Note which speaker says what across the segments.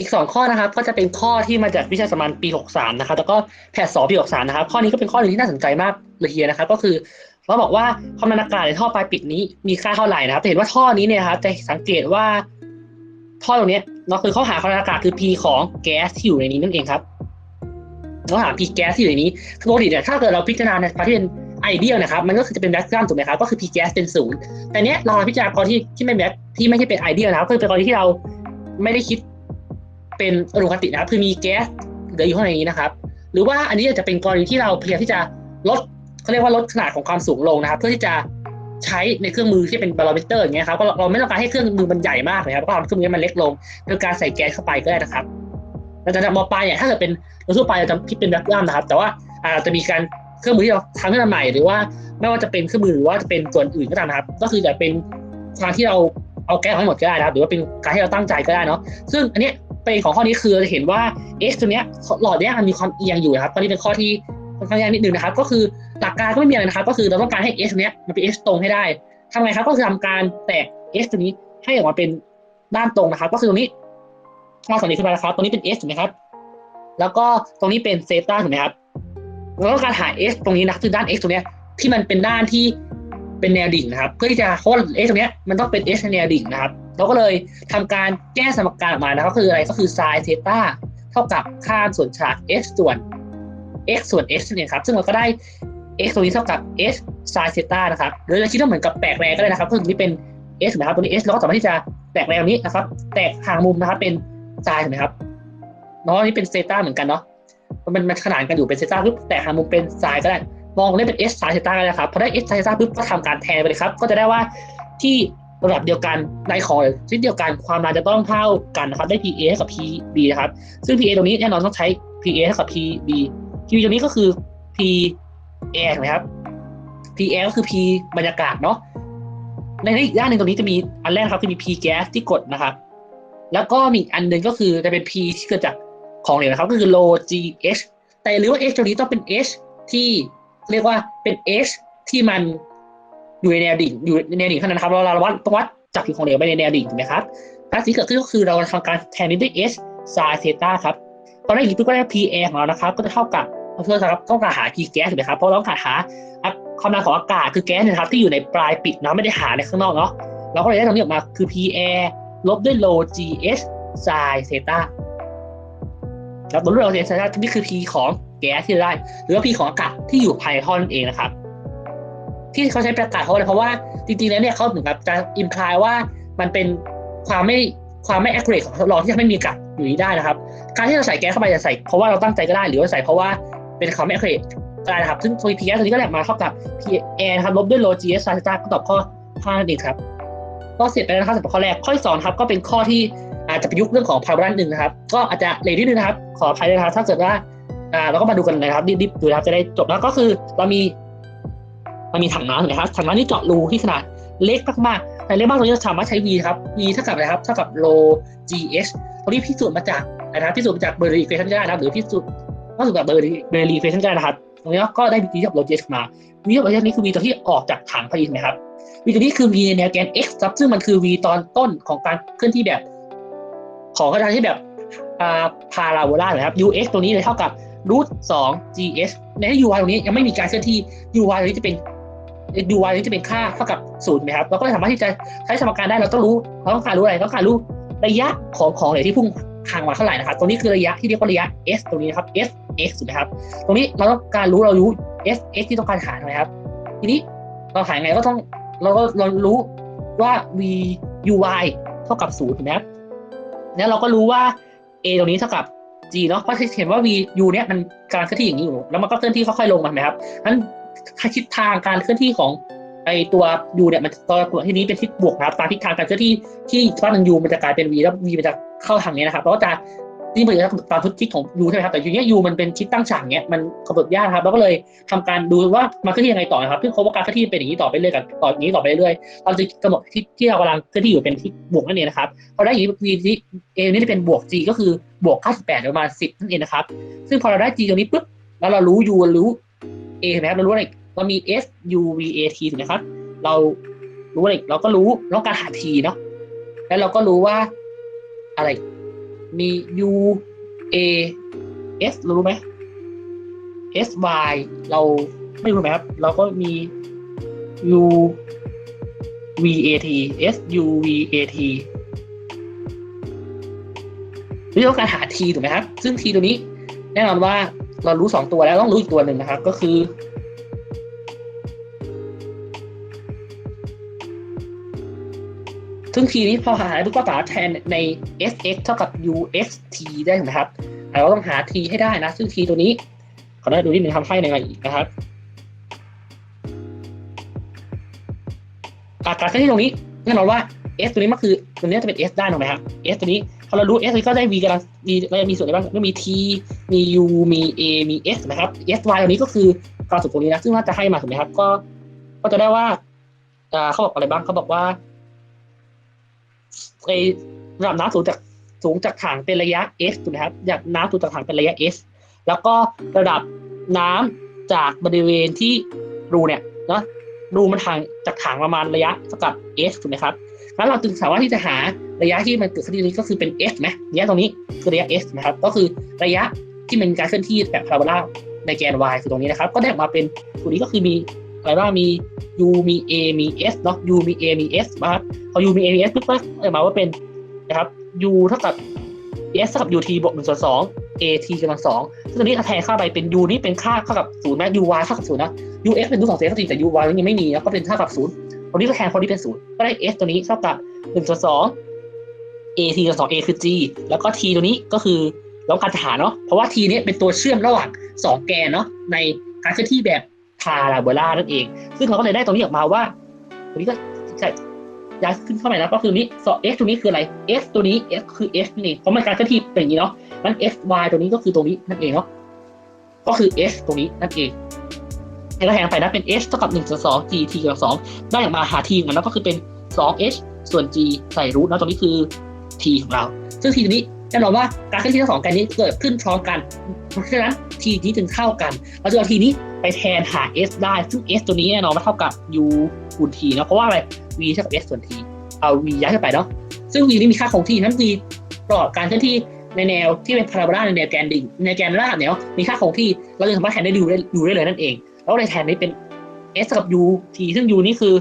Speaker 1: อีกสองข้อนะครับ ก็จะเป็นข้อที่มาจากวิชาสามัญปี63นะครับแล้วก็แพทสองปี63นะครับข้อนี้ก็เป็นข้อหนึ่งที่น่าสนใจมากเลยทีเดียวนะครับ ก็คือเราบอกว่าความดันอากาศในท่อปลายปิดนี้มีค่าเท่าไหร่นะครับจะเห็นว่าท่อนี้เนี่ยครับจะสังเกตว่าท่อตรงนี้เราคือเขาหาความดันอากาศคือ P ของแก๊สที่อยู่ในนี้นั่นเองครับเราหา P แก๊สที่อยู่ในนี้ปกติเนี่ยถ้าเกิดเราพิจารณาในภาพที่เป็นไอเดียนะครับมันก็คือจะเป็นแบ็กกราวด์ถูกไหมครับก็คือ P แก๊สเป็นศูนย์แต่เนี้ยเราพิจารณากรณีที่ที่ไม่แบ็กที่ไม่ใช่เป็นไอเดียนะครับก็คือเป็นกรณีที่เราไม่ได้คิด เป็นอนุคตินะครับคือมีแก๊สเหลืออยู่ข้างในนี้นะครับ หรือว่าอันนี้อาจจะเป็นกรณีที่เราพยายามที่จะลดเขาเรียกว่าลดขนาดของความสูงลงนะครับ เพื่อที่จะใช้ในเครื่องมือที่เป็นบาโลเมเตอร์อย่างเงี้ยครับก็เราไม่ต้องการให้เครื่องมือมันใหญ่มากนะครับก็เอาเครื่องมือมันเล็กลงโดยการใส่แก๊สเข้าไปก็ได้นะครับแล้วจากมอปลายเนี่ยถ้าเกิดเป็นโดยทั่วไปเราจะคิดเป็นแบ็คยัมนะครับ แต่ว่าอาจจะมีการเครื่องมือที่เราทำขึ้นมาใหม่ หรือว่าไม่ว่าจะเป็นเครื่องมือหรือว่าจะเป็นส่วนอื่นก็ตามนะครับ ก็คือจะเป็นการที่เราเอาแก๊สให้หมดก็ได้นะครับ หรือว่าเป็นการที่เราตั้งใจก็ได้เนาะซึ่งอันเนี้ย ประเด็นของข้อนี้คือจะเห็นว่า x ตัวเนี้ยหลอดเนี้ยมันมีความเอียงอยู่นะครับตอนนี้เป็นข้อที่ค่อนข้างยากนิดนึงนะครับ ก็คือหลักการก็ไม่มีอะไรนะครับ ก็คือเราต้องการให้ x ตัวเนี้ยมันเป็น x ตรงให้ได้ทำไงครับก็คือทำการแตก x ตัวนี้ให้ออกมาเป็นด้านตรงนะครับ ก็คือตรงนี้ข้อสองนี้ขึ้นมาแล้วครับตรงนี้เป็น x ถูกไหมครับ แล้วก็ตรงนี้เป็นเซตาถูกไหมครับเราต้องการหา x ตรงนี้นะคือด้าน x ตรงเนี้ยที่มันเป็นด้านที่เป็นแนวดิ่งนะครับ เพื่อที่จะเพราะว่า x ตรงเนี้ยมันต้องเป็น x ในแนวดิ่งนะครับ เราก็เลยทำการแก้สมการออกมานะก็คืออะไรก็คือไซน์เทต้าเท่ากับค่าส่วนฉาก x ส่วน x ส่วน x นั่นเองครับซึ่งเราก็ได้ x ตรงนี้เท่ากับ s ไซน์เทต้านะครับหรือเราคิดว่าเหมือนกับแตกแรงก็ได้นะครับก็คือนี้เป็น s นะครับตัวนี้ s เราก็สามารถที่จะแตกแรงนี้นะครับ แตกห่างมุมนะครับเป็นไซน์ถูกไหมครับเนาะนี่เป็นเซต้าเหมือนกันเนาะมันมันขนานกันอยู่เป็นเซต้าปุ๊บแตกห่างมุมเป็นไซน์ก็ได้มองเล่นเป็น s ไซน์เทต้าก็ได้ครับพอได้ s ไซน์เทต้าปุ๊บก็ทำการแทนไปเลยครับ ก็จะได้ว่าที่ ระดับเดียวกันในของชนิดเดียวกันความนานจะต้องเท่ากันนะครับ ได้ PA เท่ากับ PB นะครับ ซึ่ง PA ตรงนี้แน่นอนต้องใช้ PA เท่ากับ PB PB ตรงนี้ก็คือ P air ถูกไหมครับ P A ก็คือ P บรรยากาศเนาะในอีกด้านหนึ่งตรงนี้จะมีอันแรกครับคือมี P gas ที่กดนะครับ แล้วก็มีอันหนึ่งก็คือจะเป็น P ที่เกิดจากของเหลวนะครับก็คือ low GH แต่หรือว่า H ตรงนี้ต้องเป็น H ที่เรียกว่าเป็น H ที่มัน อยู่ในแนวดิ่งอยู่ในแนวดิ่งเท่านั้นครับเราเราวัดต้องวัดจากผิวของเหลวไปในแนวดิ่งถูกไหมครับการที่เกิดขึ้นก็คือเราทำการแทนด้วย h sin theta ครับตอนแรกอย่างนี้ปุ๊บก็ได้ p a ของเรานะครับ ก็จะเท่ากับเพื่อครับต้องการหา p gas ถูกไหมครับเพราะเราต้องการหาความดันของอากาศคือแก๊สนะครับที่อยู่ในปลายปิดเนาะไม่ได้หาในข้างนอกเนาะเราก็เลยได้ตรงนี้ออกมาคือ p a ลบด้วย low g h sin theta ครับบนรูปเราเห็น theta นี่คือ p ของแก๊สที่ได้ หรือว่า p ของอากาศที่อยู่ภายในท่อนั่นเองนะครับ ที่เขาใช้ประกาศเพราะอะไรเพราะว่าจริงๆแล้วเนี่ยเขาเหมือนกับจะอิมพลายว่ามันเป็นความไม่ความไม่ accurate ของทดลองที่ทำให้มีกาศอยู่นี้ได้นะครับ การที่เราใส่แก๊สเข้าไปจะใส่เพราะว่าเราตั้งใจก็ได้หรือว่าใส่เพราะว่าเป็นความไม่ accurate ก็ได้นะครับ ซึ่งตัว p s ตัวนี้ก็แหลกมาเท่ากับ p a นะครับลบด้วย log s ซาตาก็ตอบข้อ5นั่นเองครับก็เสร็จไปแล้วนะครับสำหรับข้อแรกข้อที่สองครับก็เป็นข้อที่อาจจะประยุกต์เรื่องของพาราบหนึ่งนะครับ ก็อาจจะเลทนิดนึงนะครับ ขออภัยด้วยนะครับถ้าเกิดว่าอ่าเราก็มาดูกันนะครับรีบๆดูนะครับจะได้จบแล้วก็คือเรามี มันมีถังน้ำถูกไหมครับถังน้ำที่เจาะรูที่ขนาดเล็กมากๆแต่เล็กมากตรงนี้เราสามารถใช้ v ครับ v เท่ากับอะไรครับเท่ากับ l o gh ตรงนี้พิสูจน์มาจากนะครับพิสูจน์มาจากเบอร์รีเฟชันได้นะครับหรือพิสูจน์ก็สูจน์จากเบอร์รีเบอร์รีเฟชันได้นะครับตรงนี้ก็ได้ v เท่ากับ l o gh มา v เท่ากับ l o gh นี้คือ v ตัวที่ออกจากถังพอดีไหมครับ v ตัวนี้คือ v ในแนวแกน x ครับซึ่งมันคือ v ตอนต้นของการเคลื่อนที่แบบ ของการที่แบบพาราโบลานะครับ ux ตัวนี้เลยเท่ากับรูทสอง gs ในที่ uy ตรงนี้ยังไม่มีการเคลื่อนที่ uy ตรงนี้จะเป็น uy ตรงนี้จะเป็นค่าเท่ากับศูนย์ไหมครับเราก็สามารถที่จะใช้สมการได้เราต้องรู้เราต้องการรู้อะไรต้องการรู้ระยะของของเหลวที่พุ่งทางมาเท่าไหร่นะครับตรงนี้คือระยะที่เรียกว่าระยะ s ตรงนี้นะครับ s x ถูกไหมครับ ตรงนี้เราต้องการรู้เรารู้ s x ที่ต้องการหาถูกไหมครับ ทีนี้เราหาไงก็ต้องเราก็เรารู้ว่า v uy เท่ากับศูนย์ถูกไหมครับแล้วเราก็รู้ว่า a ตรงนี้เท่ากับ g เนาะเพราะเห็นว่า v u เนี่ยมันการเคลื่อนที่อย่างนี้อยู่ แล้วมันก็เคลื่อนที่ค่อยๆลงมาไหมครับนั้น ทิศทางการเคลื่อนที่ของไอตัว u เนี่ยมันตัวตัวที่นี้เป็นทิศบวกนะครับตามทิศทางการเคลื่อนที่ที่ฝั่งหนึ่ง u มันจะกลายเป็น v แล้ว v มันจะเข้าทางนี้นะครับเราก็จะนี่เหมือนตามทิศของ u ใช่ไหมครับแต่ทีนี้ u มันเป็นทิศตั้งฉากเนี้ยมันกำหนดยากครับเราก็เลยทำการดูว่ามันเคลื่อนที่ยังไงต่อนะครับซึ่งเขาว่าการเคลื่อนที่เป็นอย่างนี้ต่อไปเรื่อยกันต่ออย่างนี้ต่อไปเรื่อยเราจะกำหนดทิศที่เรากำลังเคลื่อนที่อยู่เป็นทิศบวกนั่นเองนะครับพอได้อย่างนี้ v ที่ a นี่จะเป็นบวก g ก็คือบวก 98ประมาณ10นั่นเองนะครับซึ่งพอเราได้ g ตรงนี้ปุ๊บแล้วเรารู้ u รู้ a เห็นไหมครับเรารู้อะไรเรามี s u v a t ถูกไหมครับ เรารู้อะไรเราก็รู้ต้องการหา t เนาะแล้วเราก็รู้ว่าอะไร มี U A S รู้ไหม S Y เราไม่รู้ไหมครับ เราก็มี U V A T S U V A T วิธีการหา T ถูกไหมครับ ซึ่ง T ตัวนี้แน่นอนว่า เรารู้สองตัวแล้วต้องรู้อีกตัวหนึ่งนะครับ ก็คือ ซึ่ง T นี้พอหาได้ปุ๊บก็สามาแทนใน sx เท่ากับ uxt ได้ไหมครับเราต้องหา t ให้ได้นะ ซึ่ง t ตัวนี้ขอได้ดูนิดหนึ่งทำให้ในงไงอีกนะครับอาการที่ตรงนี้แน่นอนว่า s ตัวนี้มันคือตัวนี้จะเป็น s ได้ถูกไหมครับ s ตัวนี้พอเรารู้ s ตัวนี้ก็ได้ v กำลัง v ก็จะมีส่วนอะไรบ้างก็มี t มี u มี a มี s นะครับ s y ตัวนี้ก็คือการสุดตรงนี้นะ ซึ่งว่าจะให้มาถูกไหมครับ ก็ก็จะได้ว่าอ่าเขาบอกอะไรบ้างเขาบอกว่าไอระดับน้ำสูงจากสูงจากถังเป็นระยะ s ถูกไหมครับจากน้ำสูงจากถังเป็นระยะ s แล้วก็ระดับน้ำจากบริเวณที่รูเนี่ยเนาะรูมันทางจากถังประมาณระยะเท่ากับ s ถูกไหมครับ แล้วเราจึงสามารถที่จะหาระยะที่มันเกิดขึ้นตรงนี้ก็คือเป็น s ไหมระยะตรงนี้คือระยะ s นะครับ ก็คือระยะที่มันการเคลื่อนที่แบบพาราโบลาในแกน y คือตรงนี้นะครับ ก็ได้ออกมาเป็นตัวนี้ก็คือมีอะไรบ้างมี u มี a มี s เนาะ u มี a มี s นะครับพอ u มี a มี s ปุ๊บก็ออกมาว่าเป็นนะครับ u เท่ากับ s เท่ากับ ut บวก1ส่วน2 at กำลัง2ซึ่งตัวนี้ถ้าแทนค่าไปเป็น u นี่เป็นค่าเท่ากับ0ไหม uy เท่ากับ0นะ ux เป็นรูทสองเศษก็จริงแต่ uy ยังไม่มีแล้วก็เป็นเท่ากับ0 คนนี้ก็แทนคนนี้เป็น0ก็ได้ s ตัวนี้เท่ากับ1ส่วน2 at กำลัง2 a คือ g แล้วก็ t ตัวนี้ก็คือเราการจะหาเนาะเพราะว่า t นี้เป็นตัวเชื่อมระหว่าง2แกนเนาะในการเคลื่อนที่แบบพาราโบลานั่นเอง ซึ่งเราก็เลยได้ตรงนี้ออกมาว่าตัวนี้ก็จะย้ายขึ้นเข้าไปแล้วก็คือนี้ s ตัวนี้คืออะไร s ตัวนี้ s คือ s นี่เองเพราะมันการเคลื่อนที่เป็นอย่างนี้เนาะนั้น s y ตัวนี้ก็คือตรงนี้นั่นเองเนาะก็คือ s ตรงนี้นั่นเอง แล้วก็แทนไปนะเป็น s เท่ากับ1ส่วน2 g t กำลัง2ได้ออกมาหา t ของมันแล้วก็คือเป็น 2h ส่วน g ใส่รูทแล้วตรงนี้คือ t ของเรา ซึ่ง t ตัวนี้แน่นอนว่าการเคลื่อนที่ทั้งสองแกนนี้เกิดขึ้นพร้อมกัน เพราะฉะนั้น t นี้จึงเท่ากัน เราจะเอา t นี้ไปแทนหา s ได้ ซึ่ง s ตัวนี้แน่นอนว่าเท่ากับ u คูณ t นะเพราะว่าอะไร v เท่ากับ s ส่วน t เอา v ย้ายเข้าไปเนาะ ซึ่ง v นี้มีค่าคงที่นั้น v ตลอดการเคลื่อนที่ในแนวที่เป็นพาราโบลาในแนวแกนดิ่งในแกนราบเนี่ยมีค่าคงที่เราจะสามารถแทนได้ u ได้ u ได้เลยนั่นเอง แล้วเลยแทนนี้เป็น s กับ u t ซึ่ง u นี่คือ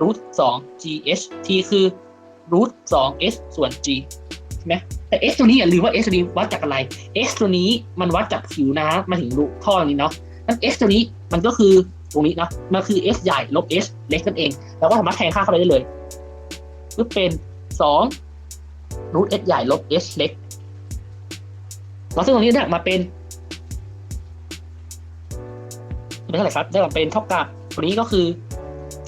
Speaker 1: root 2 g h t คือ root 2 s ส่วน g ใช่ไหมแต่ s ตัวนี้อย่าลืมว่า s ตัวนี้วัดจากอะไร s ตัวนี้มันวัดจากผิวน้ำมาถึงรูท่อตรงนี้เนาะนั้น s ตัวนี้มันก็คือตรงนี้เนาะมันคือ s ใหญ่ลบ s เล็กนั่นเองเราก็สามารถแทนค่าเข้าไปได้เลยก็เป็น2 root s ใหญ่ลบ s เล็กแล้วซึ่งตรงนี้เนี่ยมาเป็น เป็นเท่าไหร่ครับได้มาเป็นเท่ากับตัวนี้ก็คือ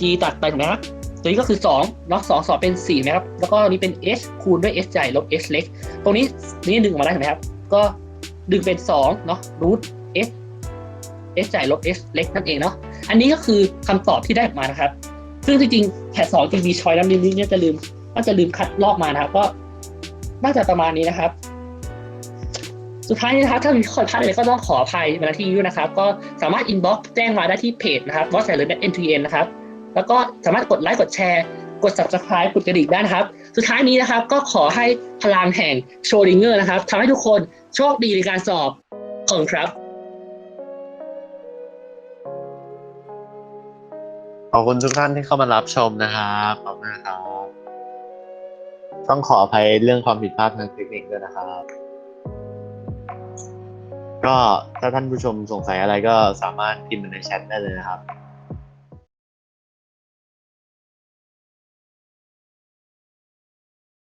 Speaker 1: g ตัดไปถูกไหมครับตัวนี้ก็คือ2เนาะ2 2เป็น4นะครับ แล้วก็อันนี้เป็น h คูณด้วย h ใหญ่ลบ h เล็ก ตรงนี้นี่ดึงออกมาได้เห็นไหมครับ ก็ดึงเป็น2เนาะ root h h ใหญ่ลบ h เล็กนั่นเองเนาะ อันนี้ก็คือคำตอบที่ได้ออกมานะครับ ซึ่งจริงๆแพทสองจะมีชอยน้ำลิ้นเนี่ยจะลืมก็จะลืมคัดลอกมานะครับ ก็น่าจะประมาณนี้นะครับ สุดท้ายนี้นะครับถ้ามีข้อผิดพลาดอะไรก็ต้องขออภัยมาที่นี้ด้วยนะครับ ก็สามารถอินบ็อกซ์แจ้งมาได้ที่เพจนะครับวอทแซลเลอร์ NTN นะครับ แล้วก็สามารถกดไลค์กดแชร์ กด subscribe กดกระดิ่งได้นะครับ สุดท้ายนี้นะครับก็ขอให้พลังแห่งโชดิงเกอร์นะครับทำให้ทุกคนโชคดีในการสอบขอบคุณครับ
Speaker 2: ขอบคุณทุกท่านที่เข้ามารับชมนะครับขอบคุณนะครับ ต้องขออภัยเรื่องความผิดพลาดทางเทคนิคด้วยนะครับ ก็ถ้าท่านผู้ชมสงสัยอะไรก็สามารถพิมพ์มาในแชทได้เลยนะครับ